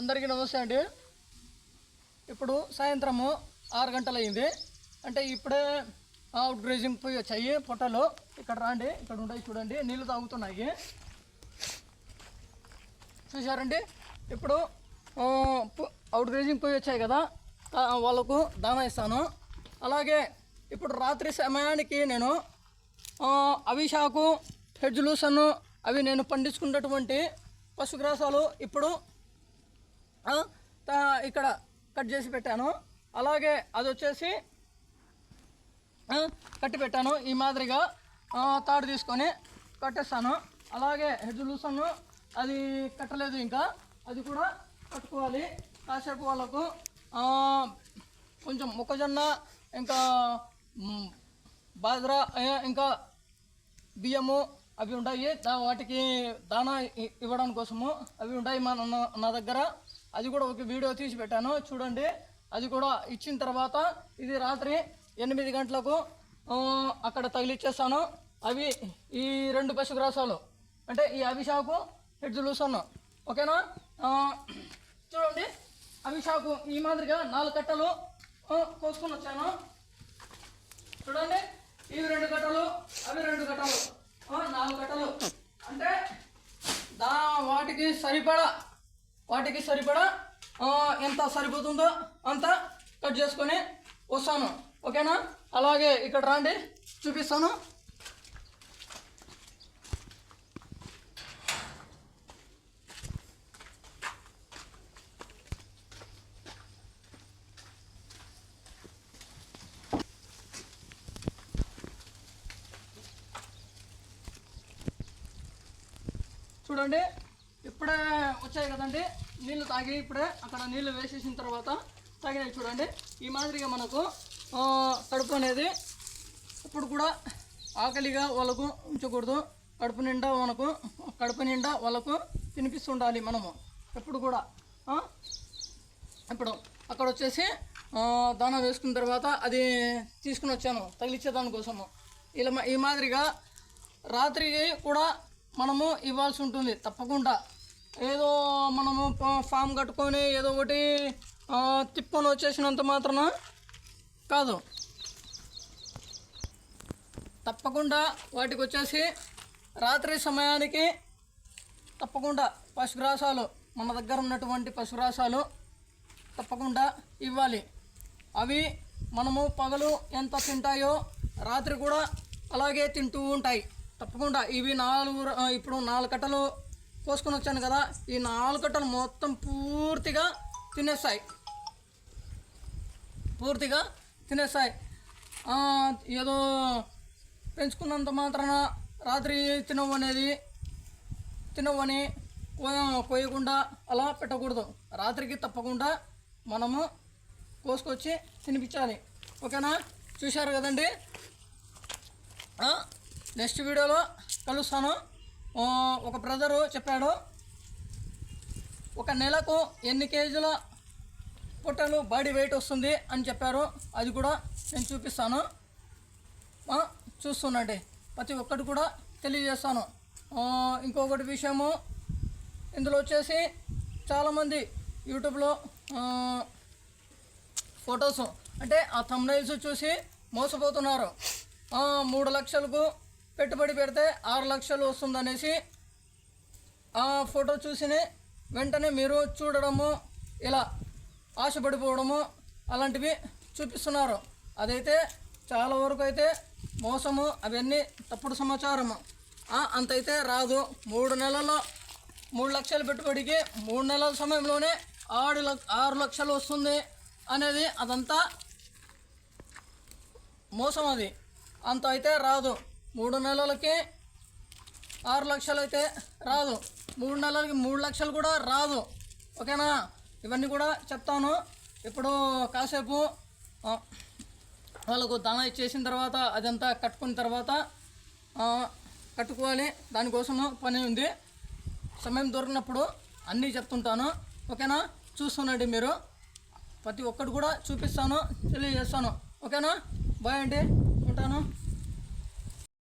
అందరికీ నమస్తే అండి. ఇప్పుడు సాయంత్రము ఆరు గంటలు అయింది అంటే ఇప్పుడే అవుట్ గ్రేజింగ్ పోయి వచ్చాయి పొట్టలు. ఇక్కడ రాండి ఇక్కడ ఉంటాయి చూడండి. నీళ్ళు తాగుతున్నాయి. చూశారండి? ఇప్పుడు అవుట్ గ్రేజింగ్ పోయి వచ్చాయి కదా. వాళ్ళకు దానా ఇస్తాను. అలాగే ఇప్పుడు రాత్రి సమయానికి నేను అవిశాకు హెడ్జ్ లూసన్ను అవి నేను పండించుకున్నటువంటి పశుగ్రాసాలు ఇప్పుడు ఇక్కడ కట్ చేసి పెట్టాను. అలాగే అది వచ్చేసి కట్టి పెట్టాను ఈ మాదిరిగా. తాడు తీసుకొని కట్టేస్తాను. అలాగే హెడ్ లూసన్ను అది కట్టలేదు ఇంకా. అది కూడా కట్టుకోవాలి. కాసేపు వాళ్ళకు కొంచెం మొక్కజొన్న ఇంకా బాజ్రా ఇంకా బియ్యము అవి ఉంటాయి. వాటికి దానా ఇవ్వడం కోసము అవి ఉంటాయి మా నా దగ్గర. అది కూడా ఒక వీడియో తీసి పెట్టాను. చూడండి. అది కూడా ఇచ్చిన తర్వాత ఇది రాత్రి ఎనిమిది గంటలకు అక్కడ తగిలిచ్చేస్తాను. అవి ఈ రెండు పశుగ్రాసాలు అంటే ఈ అభిషాకు హెడ్జ్ లూసన్ను ఓకేనా? చూడండి. అభిషాకు ఈ మాదిరిగా నాలుగు కట్టలు కోసుకొని వచ్చాను. చూడండి. ఇవి రెండు కట్టలు అవి రెండు కట్టలు నాలుగు కట్టలు. అంటే దా వాటికి సరిపడా వాటికి సరిపడా ఎంత సరిపోతుందో అంత కట్ చేసుకొని వస్తాను. ఓకేనా? అలాగే ఇక్కడ రండి. చూపిస్తాను. చూడండి. ఇప్పుడే వచ్చాయి కదండి. నీళ్ళు తాగి ఇప్పుడే అక్కడ నీళ్ళు వేసేసిన తర్వాత తాగినాయి చూడండి. ఈ మాదిరిగా మనకు కడుపు అనేది ఇప్పుడు కూడా ఆకలిగా వాళ్ళకు ఉంచకూడదు. కడుపు నిండా మనకు కడుపు నిండా వాళ్ళకు తినిపిస్తుండాలి మనము ఎప్పుడు కూడా. ఇప్పుడు అక్కడ వచ్చేసి ఆ, దానా వేసుకున్న తర్వాత అది తీసుకుని వచ్చాను తగిలిచ్చే దానికోసము ఇలా ఈ మాదిరిగా రాత్రికి కూడా మనము ఇవ్వాల్సి ఉంటుంది తప్పకుండా. ఏదో మనము ఫామ్ కట్టుకొని ఏదో ఒకటి తిప్పని వచ్చేసినంత మాత్రాన కాదు. తప్పకుండా వాటికి వచ్చేసి రాత్రి సమయానికి తప్పకుండా పశుగ్రాసాలు మన దగ్గర ఉన్నటువంటి పశుగ్రాసాలు తప్పకుండా ఇవ్వాలి. అవి మనము పగలు ఎంత తింటాయో రాత్రి కూడా అలాగే తింటూ ఉంటాయి. తప్పకుండా ఇవి నాలుగు ఇప్పుడు నాలుగు కట్టలు కోసుకొని వచ్చాను కదా ఈ నాలుగు కట్టలు మొత్తం పూర్తిగా తినేస్తాయి. పూర్తిగా తినేస్తాయి. ఏదో పెంచుకున్నంత మాత్రాన రాత్రి తినవు అనేది తినవని కోయకుండా అలా పెట్టకూడదు. రాత్రికి తప్పకుండా మనము కోసుకొచ్చి తినిపించాలి. ఓకేనా? చూశారు కదండి? నెక్స్ట్ వీడియోలో కలుస్తాను. ఒక బ్రదరు చెప్పాడు ఒక నెలకు ఎన్ని కేజీల పొట్టలు బాడీ వెయిట్ వస్తుంది అని చెప్పారు. అది కూడా నేను చూపిస్తాను. ఆ, చూస్తుండండి ప్రతి ఒక్కటి కూడా తెలియజేస్తాను. ఇంకొకటి విషయము ఇందులో వచ్చేసి చాలామంది యూట్యూబ్లో ఫొటోస్ అంటే ఆ thumbnails చూసి మోసపోతున్నారు. మూడు లక్షలకు పెట్టుబడి పెడితే ఆరు లక్షలు వస్తుందనేసి ఆ ఫోటో చూసి వెంటనే మీరు చూడడము ఇలా ఆశపడిపోవడము అలాంటివి చూపిస్తున్నారు. అదైతే చాలా వరకు అయితే మోసము అవన్నీ తప్పుడు సమాచారము. అంతైతే రాదు. మూడు నెలల్లో మూడు లక్షల పెట్టుబడికి మూడు నెలల సమయంలోనే ఆరు లక్ష ఆరు లక్షలు వస్తుంది అనేది అదంతా మోసం అది. అంత అయితే రాదు. మూడు నెలలకి ఆరు లక్షలు అయితే రాదు. మూడు నెలలకి మూడు లక్షలు కూడా రాదు. ఓకేనా? ఇవన్నీ కూడా చెప్తాను. ఇప్పుడు కాసేపు వాళ్ళకు దానా ఇచ్చేసిన తర్వాత అదంతా కట్టుకున్న తర్వాత కట్టుకోవాలి. దానికోసము పని ఉంది. సమయం దొరికినప్పుడు అన్నీ చెప్తుంటాను. ఓకేనా? చూస్తుండండి మీరు. ప్రతి ఒక్కటి కూడా చూపిస్తాను తెలియజేస్తాను. ఓకేనా? బాయ్ అండి. ఉంటాను.